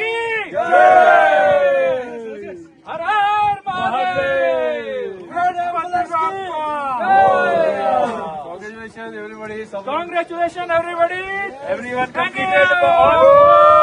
की हर हर Mahadev Congratulations, everybody. Congratulations, everybody. Everyone Thank you. completed Thank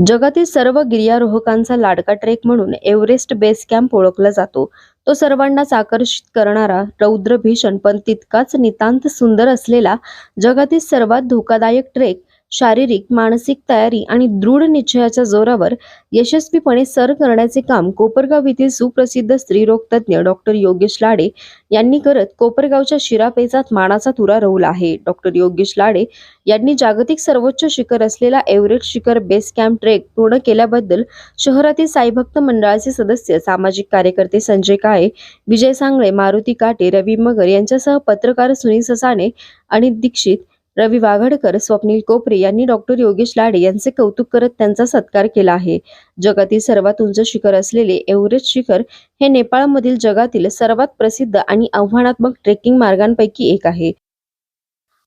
जगातील सर्व गिर्यारोहकांचा लाडका ट्रेक म्हणून एव्हरेस्ट बेस कॅम्प ओळखला जातो. तो सर्वांनाच आकर्षित करणारा रौद्र भीषण पण तितकाच नितांत सुंदर असलेला जगातील सर्वात धोकादायक ट्रेक शारीरिक मानसिक तयारी आणि दृढ निश्चयाच्या जोरावर यशस्वीपणे सर करण्याचे काम कोपरगाव येथील सुप्रसिद्ध स्त्रीरोग तज्ज्ञ डॉक्टर योगेश लाडे यांनी करत कोपरगावच्या शिरापेचात मानाचा तुरा रोवला आहे. डॉक्टर योगेश लाडे यांनी जागतिक सर्वोच्च शिखर असलेला एव्हरेस्ट शिखर बेस कॅम्प ट्रेक पूर्ण केल्याबद्दल शहरातील साईभक्त मंडळाचे सदस्य सामाजिक कार्यकर्ते संजय काळे विजय सांगळे मारुती काटे रवी मगर यांच्यासह पत्रकार सुनील ससाणे आणि दीक्षित रवी वाघडकर स्वप्नील कोपरे यांनी डॉक्टर योगेश लाडे यांचे कौतुक करत त्यांचा सत्कार केला आहे. जगातील सर्वात उंच शिखर असलेले एव्हरेस्ट शिखर हे नेपाळमधील जगातील सर्वात प्रसिद्ध आणि आव्हानात्मक ट्रेकिंग मार्गांपैकी एक आहे.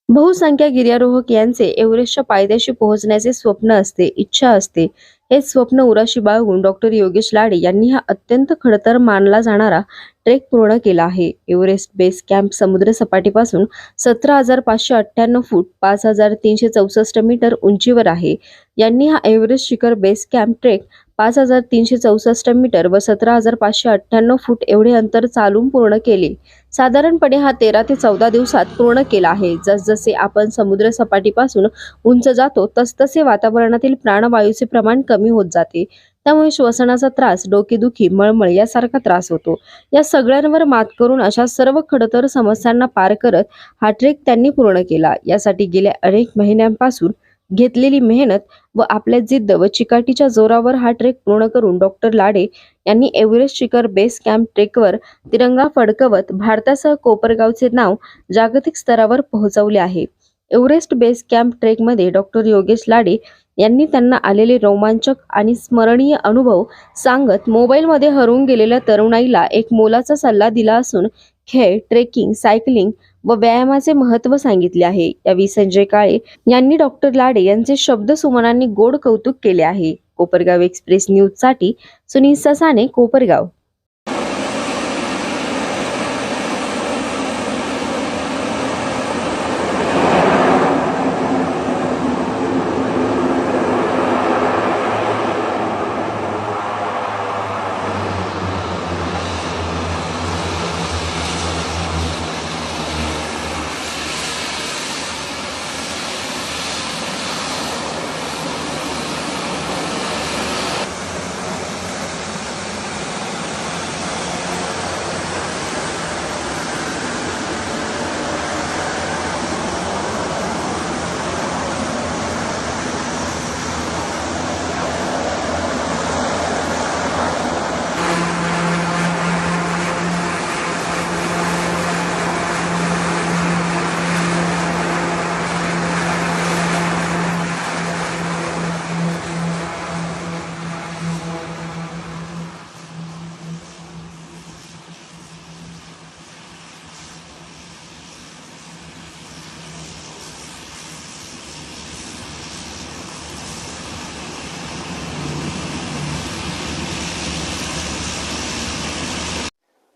बहुसंख्य गिर्यारोहक यांचे एव्हरेस्टच्या पायथ्याशी पोहोचण्याचे स्वप्न असते इच्छा असते. हे स्वप्न उराशी बाळगून डॉक्टर योगेश लाडे यांनी हा अत्यंत खडतर मानला जाणारा ट्रेक पूर्ण केला आहे. एव्हरेस्ट बेस कॅम्प समुद्र सपाटीपासून सतरा हजार पाचशे अठ्ठ्याण्णव फूट पाच हजार तीनशे चौसष्ट मीटर उंचीवर आहे. यांनी हा एव्हरेस्ट शिखर बेस कॅम्प ट्रेक पाच हजार तीनशे चौसष्ट मीटर व सतरा हजार पाचशे अठ्ठ्याण्णव फूट एवढे अंतर चालून पूर्ण केले. साधारणपणे हा तेरा ते चौदा दिवसात पूर्ण केला आहे. जसजसे आपण समुद्र सपाटीपासून उंच जातो तसतसे वातावरणातील प्राणवायूचे प्रमाण कमी होत जाते. त्यामुळे श्वसनाचा त्रास डोकेदुखी मळमळ यासारखा त्रास होतो. या सगळ्यांवर मात करून अशा सर्व खडतर समस्यांना पार करत हा ट्रेक त्यांनी पूर्ण केला. यासाठी गेल्या अनेक महिन्यांपासून घेतलेली मेहनत व आपल्या जिद्द व चिकाटीच्या जोरावर हा ट्रेक पूर्ण करून डॉक्टर लाडे यांनी एव्हरेस्ट शिखर बेस कॅम्प ट्रेकवर तिरंगा फडकवत भारतासह कोपरगावचे नाव जागतिक स्तरावर पोहोचवले आहे. एव्हरेस्ट बेस कॅम्प ट्रेकमध्ये डॉक्टर योगेश लाडे यांनी त्यांना आलेले रोमांचक आणि स्मरणीय अनुभव सांगत मोबाईलमध्ये हरवून गेलेल्या तरुणाईला एक मोलाचा सल्ला दिला असून खेळ ट्रेकिंग सायकलिंग व व्यायामाचे महत्त्व सांगितले आहे. यावेळी संजय काळे यांनी डॉक्टर लाडे यांचे शब्द सुमनांनी गोड कौतुक केले आहे. कोपरगाव एक्सप्रेस न्यूजसाठी सुनील ससाने कोपरगाव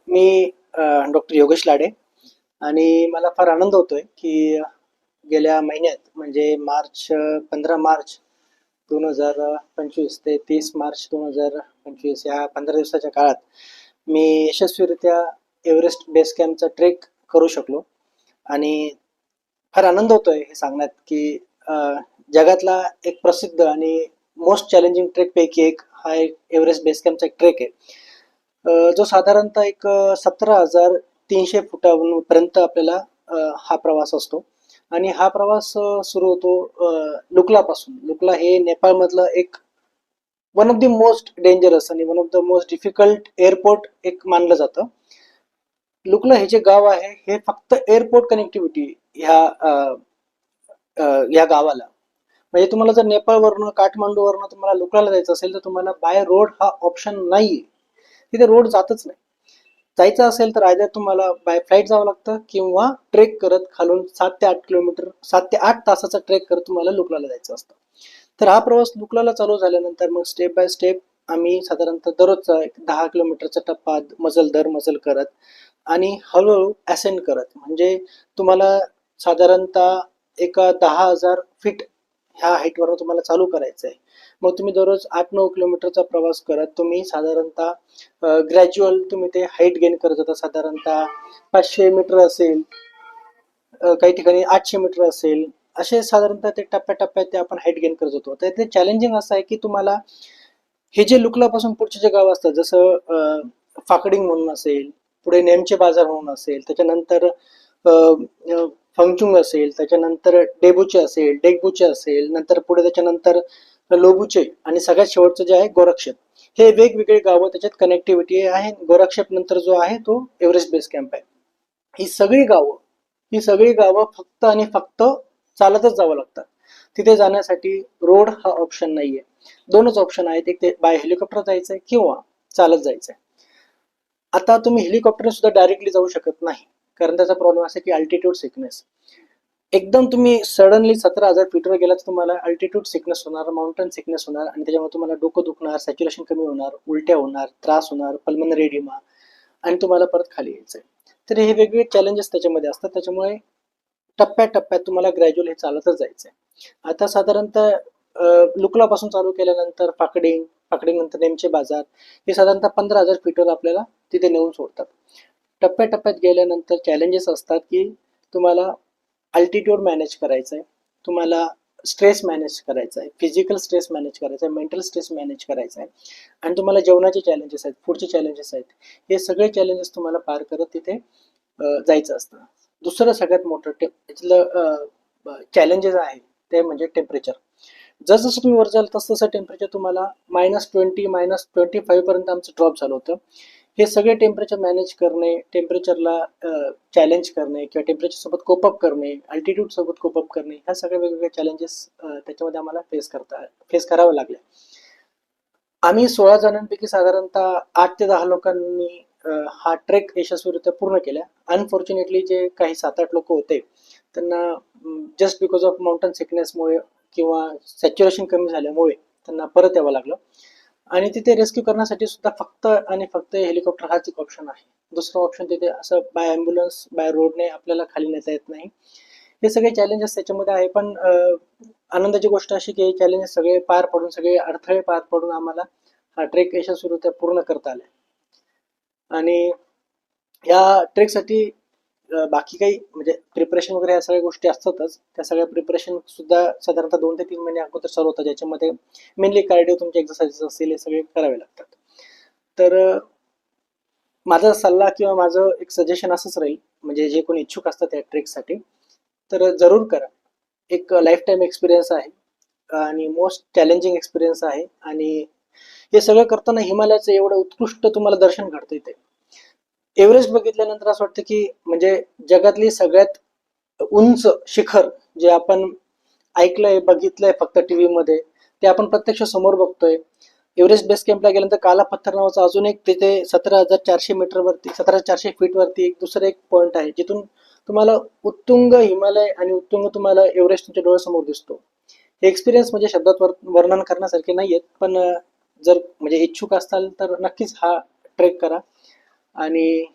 मी डॉक्टर योगेश लाडे. आणि मला फार आनंद होतोय की गेल्या महिन्यात म्हणजे मार्च पंधरा मार्च दोन हजार पंचवीस ते तीस मार्च दोन हजार पंचवीस या पंधरा दिवसाच्या काळात मी यशस्वीरित्या एव्हरेस्ट बेस कॅम्पचा ट्रेक करू शकलो. आणि फार आनंद होतोय हे सांगण्यात की जगातला एक प्रसिद्ध आणि मोस्ट चॅलेंजिंग ट्रेकपैकी एक हा एक एव्हरेस्ट बेस कॅम्पचा एक ट्रेक आहे. जो साधारणतः एक सतरा हजार तीनशे फुटापर्यंत आपल्याला हा प्रवास असतो. आणि हा प्रवास सुरू होतो लुकलापासून. लुकला हे नेपाळमधलं एक one of the most dangerous आणि one of the most difficult airport एक मानलं जातं. लुकला हे जे गाव आहे हे फक्त एअरपोर्ट कनेक्टिव्हिटी ह्या अ, या गावाला. म्हणजे तुम्हाला जर नेपाळवरनं काठमांडूवरनं तुम्हाला लुकलाला जायचं असेल तर तुम्हाला बाय रोड हा ऑप्शन नाही तिथे रोड जातच नाही. जायचं असेल तर आयदर तुम्हाला बाय फ्लाईट जावं लागतं किंवा ट्रेक करत खालून सात ते आठ किलोमीटर सात ते आठ तासाचा ट्रेक करत तुम्हाला लुकलाला जायचं असतं. तर हा प्रवास लुकलाला चालू झाल्यानंतर मग स्टेप बाय स्टेप आम्ही साधारणतः दररोजचा एक दहा किलोमीटरचा टप्पा मजल दर मजल करत आणि हळूहळू असेंड करत. म्हणजे तुम्हाला साधारणतः एका दहा हजार फीट ह्या हाईटवर तुम्हाला चालू करायचं आहे मग तुम्ही दररोज आठ नऊ किलोमीटरचा प्रवास करत तुम्ही साधारणतः ग्रॅज्युअल तुम्ही ते हाईट गेन करत होता साधारणतः पाचशे मीटर असेल काही ठिकाणी आठशे मीटर असेल असे साधारणतः ते टप्प्याटप्प्यात ते आपण हाईट गेन करत होतो तर ते चॅलेंजिंग असं आहे की तुम्हाला हे जे लुकलापासून पुढचे जे गाव असतात जसं फाकडिंग म्हणून असेल पुढे नेमचे बाजार म्हणून असेल त्याच्यानंतर फंगचुंग असेल त्याच्यानंतर डेबूचे असेल डेगबूचे असेल नंतर पुढे त्याच्यानंतर लोबुचे आणि सगळ्यात शेवटचं जे आहे गोरक्षेप. हे वेगवेगळे गावं त्याच्यात कनेक्टिव्हिटी आहे. गोरक्षेप नंतर जो आहे तो एव्हरेस्ट बेस कॅम्प आहे. ही सगळी गावं ही सगळी गावं फक्त आणि फक्त चालतच जावं लागतात. तिथे जाण्यासाठी रोड हा ऑप्शन नाहीये. दोनच ऑप्शन आहेत. एक ते बाय हेलिकॉप्टर जायचंय किंवा चालत जायचंय. आता तुम्ही हेलिकॉप्टर सुद्धा डायरेक्टली जाऊ शकत नाही. कारण त्याचा प्रॉब्लेम असा की अल्टिट्यूड सिकनेस एकदम तुम्ही सडनली सतरा हजार फीटवर गेला तर तुम्हाला अल्टिट्यूड सिकनेस होणार माउंटन सिकनेस होणार आणि त्याच्यामुळे तुम्हाला डोकं दुखणार सॅच्युरेशन कमी होणार उलट्या होणार त्रास होणार पल्मनरी रेडिमा आणि तुम्हाला परत खाली यायचंय. तर हे वेगवेगळे चॅलेंजेस त्याच्यामध्ये असतात. त्याच्यामुळे टप्प्याटप्प्यात तुम्हाला ग्रॅज्युअल हे चालतच जायचंय. आता साधारणतः लुकलापासून चालू केल्यानंतर पाकडिंग फाकडिंग नंतर नेमचे बाजार हे साधारणतः पंधरा हजार फीटवर आपल्याला तिथे नेऊन सोडतात. टप्प्याटप्प्यात गेल्यानंतर चॅलेंजेस असतात की तुम्हाला अल्टिट्यूड मॅनेज करायचं आहे तुम्हाला स्ट्रेस मॅनेज करायचा आहे फिजिकल स्ट्रेस मॅनेज करायचा आहे मेंटल स्ट्रेस मॅनेज करायचा आहे आणि तुम्हाला जेवणाचे चॅलेंजेस आहेत फूडचे चॅलेंजेस आहेत हे सगळे चॅलेंजेस तुम्हाला पार करत तिथे जायचं असतं. दुसरं सगळ्यात मोठं टे चॅलेंजेस आहे ते म्हणजे टेम्परेचर जसजसं तुम्ही वर जाल तसं तसं टेम्परेचर तुम्हाला मायनस ट्वेंटी मायनस ट्वेंटी फाईव्हपर्यंत आमचं ड्रॉप झालं होतं. हे सगळे टेम्परेचर मॅनेज करणे टेम्परेचरला चॅलेंज करणे किंवा टेम्परेचर सोबत कोपअप करणे अल्टिट्यूड सोबत कोपअप करणे ह्या सगळ्या वेगवेगळ्या चॅलेंजेस त्याच्यामध्ये आम्हाला फेस करता फेस करावं लागल्या आम्ही सोळा जणांपैकी साधारणतः आठ ते दहा लोकांनी हा ट्रेक यशस्वीरित्या पूर्ण केला. अनफॉर्च्युनेटली जे काही सात आठ लोक होते त्यांना जस्ट बिकॉज ऑफ माउंटन सिकनेसमुळे किंवा सॅच्युरेशन कमी झाल्यामुळे त्यांना परत यावं लागलं. आणि तिथे रेस्क्यू करण्यासाठी सुद्धा फक्त आणि फक्त हेलिकॉप्टर हाच एक ऑप्शन आहे. दुसरं ऑप्शन तिथे असं बाय ॲम्ब्युलन्स बाय रोडने आपल्याला खाली नेता येत नाही. हे सगळे चॅलेंजेस त्याच्यामध्ये आहे पण अं, आनंदाची गोष्ट अशी की हे चॅलेंजेस सगळे पार पडून सगळे अडथळे पार पडून आम्हाला हा ट्रेक यशस्वीरित्या पूर्ण करता आला. आणि या ट्रेकसाठी बाकी काही म्हणजे प्रिपरेशन वगैरे या सगळ्या गोष्टी असतातच. त्या सगळ्या प्रिपरेशन सुद्धा साधारणतः दोन ते तीन महिने अगोदर चालू होतात. ज्याच्यामध्ये मेनली कार्डिओ तुमचे एक्सरसाइजेस असतील हे सगळे करावे लागतात. तर माझा सल्ला किंवा माझं एक सजेशन असंच राहील. म्हणजे जे कोणी इच्छुक असतात त्या ट्रेकसाठी तर जरूर करा. एक लाईफ टाईम एक्सपिरियन्स आहे. आणि मोस्ट चॅलेंजिंग एक्सपिरियन्स आहे. आणि हे सगळं करताना हिमालयाचं एवढं उत्कृष्ट तुम्हाला दर्शन घडतं इथे. एव्हरेस्ट बघितल्यानंतर असं वाटतं की म्हणजे जगातली सगळ्यात उंच शिखर जे आपण ऐकलंय बघितलंय फक्त टीव्ही मध्ये ते आपण प्रत्यक्ष समोर बघतोय. एव्हरेस्ट बेस कॅम्पला गेल्यानंतर काला पत्थर नावाचा अजून एक तिथे सतरा हजार चारशे मीटर वरती सतरा चारशे फीटवरती एक दुसरं एक पॉईंट आहे जिथून तुम्हाला उत्तुंग हिमालय आणि उत्तुंग तुम्हाला एव्हरेस्ट तुमच्या डोळ्यासमोर दिसतो. हे एक्सपिरियन्स म्हणजे शब्दात वर- वर्णन करण्यासारखे नाही आहेत पण जर म्हणजे इच्छुक असाल तर नक्कीच हा ट्रेक करा. आणि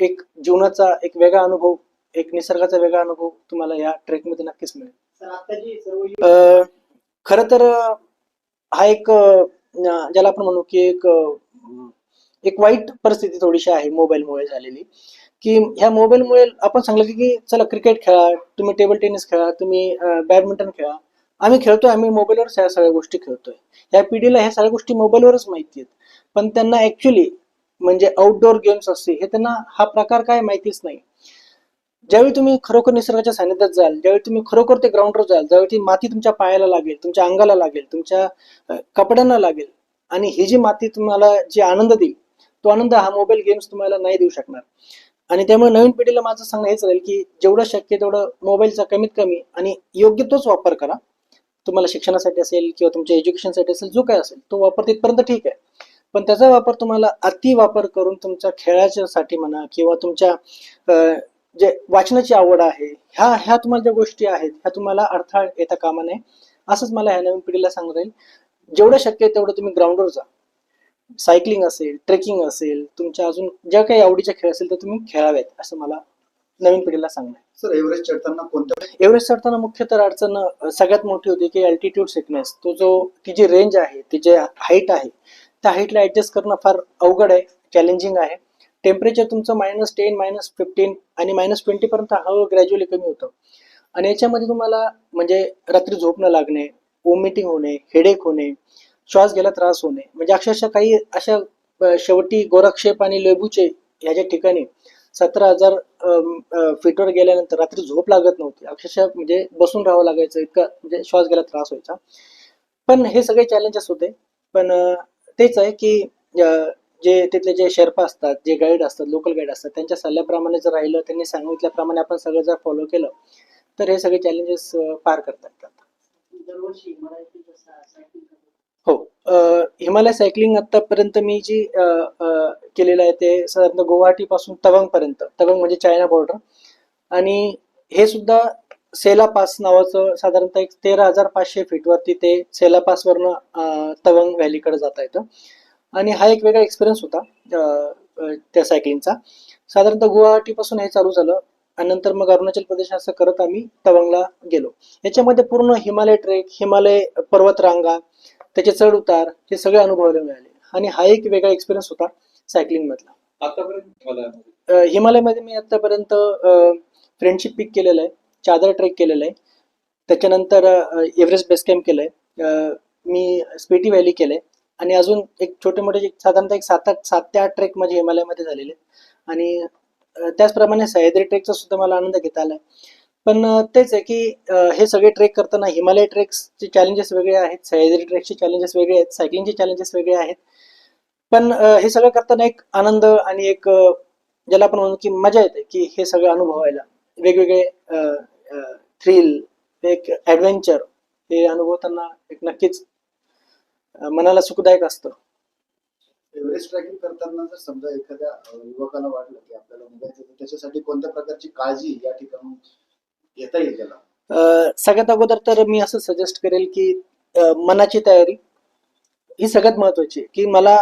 एक जीवनाचा एक वेगळा अनुभव एक निसर्गाचा वेगळा अनुभव तुम्हाला या ट्रेकमध्ये नक्कीच मिळेल. खरं तर हा एक ज्याला आपण म्हणू की एक एक वाईट परिस्थिती थोडीशी आहे मोबाईलमुळे झालेली. की ह्या मोबाईलमुळे आपण सांगलं की- की चला क्रिकेट खेळा तुम्ही टेबल टेनिस खेळा तुम्ही बॅडमिंटन खेळा. आम्ही खेळतोय आम्ही मोबाईलवरच ह्या सगळ्या गोष्टी खेळतोय. या पिढीला ह्या सगळ्या गोष्टी मोबाईलवरच माहिती आहेत. पण त्यांना ऍक्च्युली म्हणजे आउटडोअर गेम्स असते हे त्यांना हा प्रकार काय माहितीच नाही. ज्यावेळी तुम्ही खरोखर निसर्गाच्या सानिध्यात जाल ज्यावेळी तुम्ही खरोखर ते ग्राउंडवर जाल ज्यावेळी ती माती तुमच्या पायाला लागेल तुमच्या अंगाला लागेल तुमच्या कपड्यांना लागेल आणि ही जी माती तुम्हाला जी आनंद देईल तो आनंद हा मोबाईल गेम्स तुम्हाला नाही देऊ शकणार. आणि त्यामुळे नवीन पिढीला माझं सांगणं हेच राहील की जेवढं शक्य तेवढं मोबाईलचा कमीत कमी आणि योग्य तोच वापर करा. तुम्हाला शिक्षणासाठी असेल किंवा तुमच्या एज्युकेशनसाठी असेल जो काय असेल तो वापर तिथपर्यंत ठीक आहे. पण त्याचा वापर तुम्हाला अति वापर करून तुमच्या खेळाच्यासाठी म्हणा किंवा तुमच्या जे वाचनाची आवड आहे ह्या ह्या तुम्हाला ज्या गोष्टी आहेत ह्या तुम्हाला अडथळा येता कामा नये असंच मला ह्या नवीन पिढीला सांगता येईल जेवढं शक्य आहे तेवढं तुम्ही ग्राउंडवर जा. सायकलिंग असेल ट्रेकिंग असेल तुमच्या अजून ज्या काही आवडीचे खेळ असेल तर तुम्ही खेळावेत असं मला नवीन पिढीला सांगणं. सर एव्हरेस्ट चढताना कोणत्या एव्हरेस्ट चढताना मुख्य तर अडचण सगळ्यात मोठी होती की अल्टिट्यूड सिकनेस तो जो ती जी रेंज आहे ती जे हाईट आहे त्या हाईटला ॲडजस्ट करणं फार अवघड आहे चॅलेंजिंग आहे. टेम्परेचर तुमचं मायनस टेन मायनस फिफ्टीन आणि मायनस ट्वेंटीपर्यंत हळूहळू ग्रॅज्युअली कमी होतं. आणि याच्यामध्ये तुम्हाला म्हणजे रात्री झोप न लागणे वोमिटिंग होणे हेडेक होणे श्वास घ्यायला त्रास होणे म्हणजे अक्षरशः काही अशा शेवटी गोरक्षेप आणि लेबूचे ह्याच्या ठिकाणी सतरा हजार फीटवर गेल्यानंतर रात्री झोप लागत नव्हती. अक्षरशः म्हणजे बसून राहावं लागायचं इतका म्हणजे श्वास घ्यायला त्रास व्हायचा. पण हे सगळे चॅलेंजेस होते पण तेच आहे की जे तिथले जे शेर्पा असतात जे गाईड असतात लोकल गाईड असतात त्यांच्या सल्ल्याप्रमाणे जर राहिलं त्यांनी सांगितल्याप्रमाणे आपण सगळं जर फॉलो केलं तर हे सगळे चॅलेंजेस पार करता येतात हो. हिमालय सायकलिंग आतापर्यंत मी जी केलेलं आहे ते साधारणतः गुवाहाटी पासून तवंग पर्यंत तवंग म्हणजे चायना बॉर्डर आणि हे सुद्धा सेला पास नावाचं साधारणतः एक तेरा हजार पाचशे फीटवरती ते सेला पासवरनं तवंग व्हॅलीकडे जाता येतं. आणि हा एक वेगळा एक्सपिरियन्स होता त्या सायकलिंगचा साधारणतः गुवाहाटीपासून हे चालू झालं आणि नंतर मग अरुणाचल प्रदेश असं करत आम्ही तवंगला गेलो. याच्यामध्ये पूर्ण हिमालय ट्रेक हिमालय पर्वत रांगा त्याचे चढ उतार हे सगळे अनुभवायला मिळाले. आणि हा एक वेगळा एक्सपिरियन्स होता सायकलिंग मधला. आतापर्यंत हिमालयमध्ये मी आतापर्यंत फ्रेंडशिप पीक केलेलं आहे. चादर ट्रेक केलेलं आहे. त्याच्यानंतर एव्हरेस्ट बेस कॅम्प केलं आहे मी स्पिटी व्हॅली केलंय. आणि अजून एक छोटे मोठे साधारणतः एक सात आठ सात ते आठ ट्रेक माझे हिमालयामध्ये झालेले आणि त्याचप्रमाणे सह्याद्री ट्रेकचा सुद्धा मला आनंद घेता आलाय. पण तेच आहे की हे सगळे ट्रेक करताना हिमालय ट्रेक्सचे चॅलेंजेस वेगळे आहेत सह्याद्री ट्रेकचे चॅलेंजेस वेगळे आहेत सायकलिंगचे चॅलेंजेस वेगळे आहेत. पण हे सगळं करताना एक आनंद आणि एक ज्याला आपण म्हणू की मजा येते की हे सगळं अनुभवायला. वेगवेगळे थ्रिल एक ऍडव्हेंचर हे अनुभवताना एक नक्कीच मनाला सुखदायक असतं. एव्हरेस्ट ट्रॅकिंग करताना जर समजा एखाद्या युवकाला वाटलं की आपल्याला निघायचं तर त्याच्यासाठी कोणत्या प्रकारची काळजी या ठिकाणी घेता येईल त्याला? सगळ्यात अगोदर तर मी असं सजेस्ट करेल की मनाची तयारी ही सगळ्यात महत्वाची आहे की मला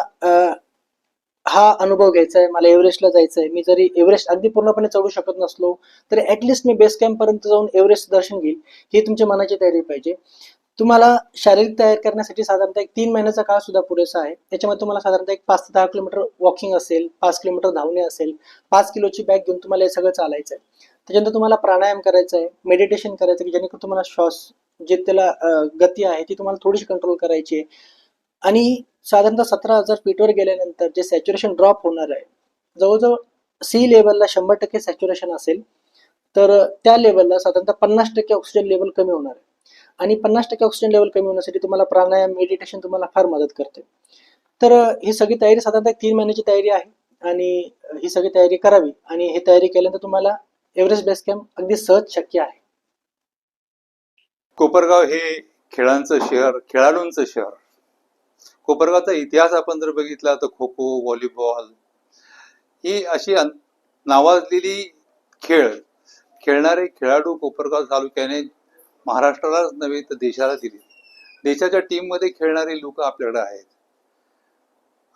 हा अनुभव घ्यायचा आहे मला एव्हरेस्टला जायचं आहे मी जरी एव्हरेस्ट अगदी पूर्णपणे चढू शकत नसलो तरी ऍटलिस्ट मी बेस कॅम्प पर्यंत जाऊन एव्हरेस्ट दर्शन घेईल ही तुमच्या मनाची तयारी पाहिजे. तुम्हाला शारीरिक तयार करण्यासाठी साधारणतः एक तीन महिन्याचा काळ सुद्धा पुरेसा आहे. त्याच्यामध्ये तुम्हाला साधारणतः एक पाच ते दहा किलोमीटर वॉकिंग असेल पाच किलोमीटर धावणे असेल पाच किलोची बॅग घेऊन तुम्हाला हे सगळं चालायचं आहे त्याच्यानंतर तुम्हाला प्राणायाम करायचं आहे मेडिटेशन करायचं आहे की जेणेकरून तुम्हाला श्वास जे त्याला गती आहे ती तुम्हाला थोडीशी कंट्रोल करायची आहे. आणि साधारणतः सतरा हजार फीटवर गेल्यानंतर जे सॅच्युरेशन ड्रॉप होणार आहे जवळजवळ सी लेवलला शंभर टक्के सॅच्युरेशन असेल तर त्या लेवलला साधारणतः पन्नास टक्के ऑक्सिजन लेवल कमी होणार आहे. आणि पन्नास टक्के ऑक्सिजन लेवल कमी होण्यासाठी तुम्हाला प्राणायाम मेडिटेशन तुम्हाला फार मदत करते. तर ही सगळी तयारी साधारणतः तीन महिन्याची तयारी आहे आणि ही सगळी तयारी करावी आणि ही तयारी केल्यानंतर तुम्हाला एव्हरेस्ट बेस कॅम्प अगदी सहज शक्य आहे. कोपरगाव हे खेळांचं शहर खेळाडूंचं शहर. कोपरगावचा इतिहास आपण जर बघितला तर खो खो व्हॉलीबॉल ही अशी नावाजलेली खेळ खेळणारे खेळाडू कोपरगाव तालुक्याने महाराष्ट्रालाच नव्हे तर देशाला दिली. देशाच्या टीममध्ये खेळणारे लोक आपल्याकडे आहेत.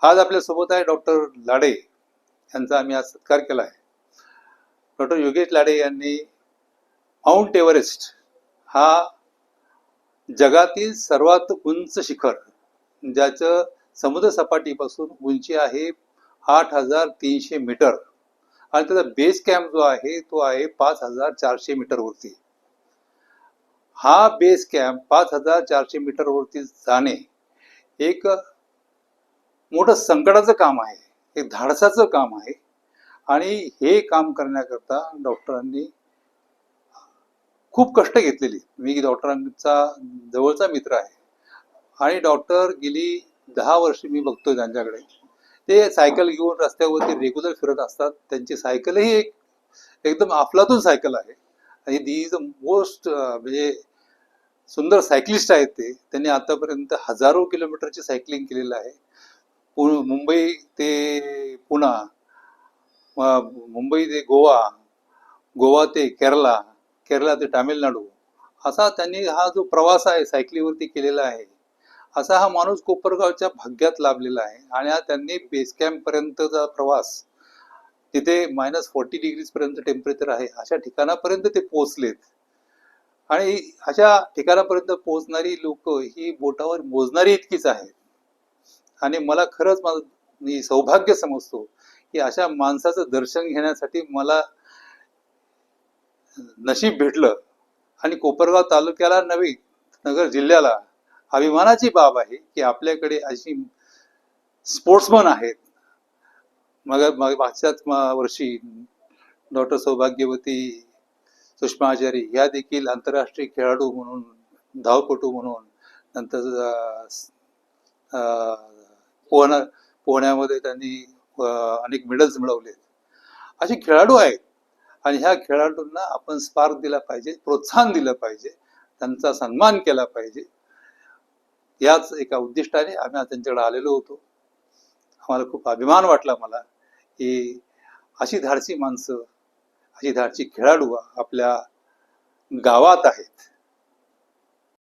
आज आपल्यासोबत आहे डॉक्टर लाडे यांचा आम्ही आज सत्कार केला आहे. डॉक्टर योगेश लाडे यांनी माउंट एव्हरेस्ट हा जगातील सर्वात उंच शिखर ज्याचं समुद्रसपाटीपासून उंची आहे आठ हजार तीनशे मीटर. आणि त्याचा बेस कॅम्प जो आहे तो आहे पाच हजार चारशे मीटरवरती हा बेस कॅम्प पाच हजार चारशे मीटरवरती जाणे एक मोठं संकटाचं काम आहे. एक धाडसाचं काम आहे. आणि हे काम करण्याकरता डॉक्टरांनी खूप कष्ट घेतलेली. मी डॉक्टरांचा जवळचा मित्र आहे. आणि डॉक्टर गेली दहा वर्ष मी बघतोय त्यांच्याकडे. ते सायकल घेऊन रस्त्यावरती रेग्युलर फिरत असतात. त्यांची सायकलही एक एकदम अफलातून सायकल आहे. आणि दी इज अ मोस्ट म्हणजे सुंदर सायकलिस्ट आहेत ते. त्यांनी आतापर्यंत हजारो किलोमीटरची सायकलिंग केलेलं आहे. पु- मुंबई ते पुणा मुंबई ते गोवा गोवा ते केरला केरला ते तामिळनाडू. असा त्यांनी हा जो प्रवास आहे सायकलीवरती केलेला आहे असा हा माणूस कोपरगावच्या भाग्यात लाभलेला आहे. आणि त्यांनी बेस कॅम्प पर्यंतचा प्रवास तिथे मायनस फोर्टी डिग्रीज पर्यंत टेम्परेचर आहे अशा ठिकाणापर्यंत ते पोहोचलेत. आणि अशा ठिकाणापर्यंत पोहोचणारी लोक ही बोटावर मोजणारी इतकीच आहेत. आणि मला खरंच माझं मी सौभाग्य समजतो की अशा माणसाचं दर्शन घेण्यासाठी मला नशीब भेटलं. आणि कोपरगाव तालुक्याला नवी नगर जिल्ह्याला अभिमानाची बाब आहे की आपल्याकडे अशी स्पोर्ट्समन आहेत. मग मागच्याच वर्षी डॉक्टर सौभाग्यवती सुषमा आचारी ह्या देखील आंतरराष्ट्रीय खेळाडू म्हणून धावपटू म्हणून नंतर पोहणा पोहण्यामध्ये त्यांनी अनेक मेडल्स मिळवले असे खेळाडू आहेत आणि ह्या खेळाडूंना आपण स्पार्क दिला पाहिजे प्रोत्साहन दिलं पाहिजे त्यांचा सन्मान केला पाहिजे. याच एका उद्दिष्टाने आम्ही आज त्यांच्याकडे आलेलो होतो. आम्हाला खूप अभिमान वाटला मला की अशी धाडसी माणसं अशी धाडसी खेळाडू आपल्या गावात आहेत.